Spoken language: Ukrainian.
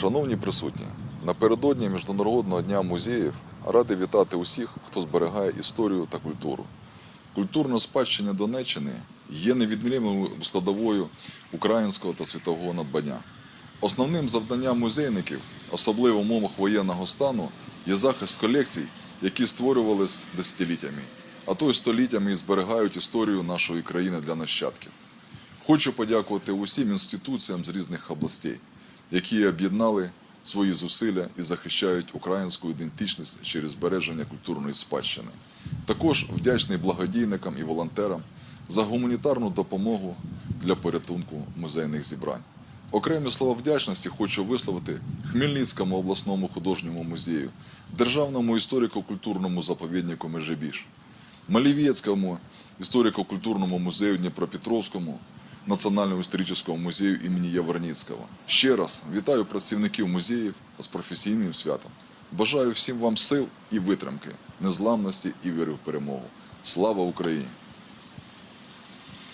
Шановні присутні, напередодні Міжнародного дня музеїв радий вітати усіх, хто зберігає історію та культуру. Культурна спадщина Донеччини є невід'ємною складовою українського та світового надбання. Основним завданням музейників, особливо в умовах воєнного стану, є захист колекцій, які створювалися десятиліттями, а то й століттями і зберігають історію нашої країни для нащадків. Хочу подякувати усім інституціям з різних областей, які об'єднали свої зусилля і захищають українську ідентичність через збереження культурної спадщини. Також вдячний благодійникам і волонтерам за гуманітарну допомогу для порятунку музейних зібрань. Окремі слова вдячності хочу висловити Хмельницькому обласному художньому музею, Державному історико-культурному заповіднику Межибіж, Малівецькому історико-культурному музею Дніпропетровському, Національному історичного музею імені Яворницького. Ще раз вітаю працівників музеїв з професійним святом. Бажаю всім вам сил і витримки, незламності і віри в перемогу. Слава Україні!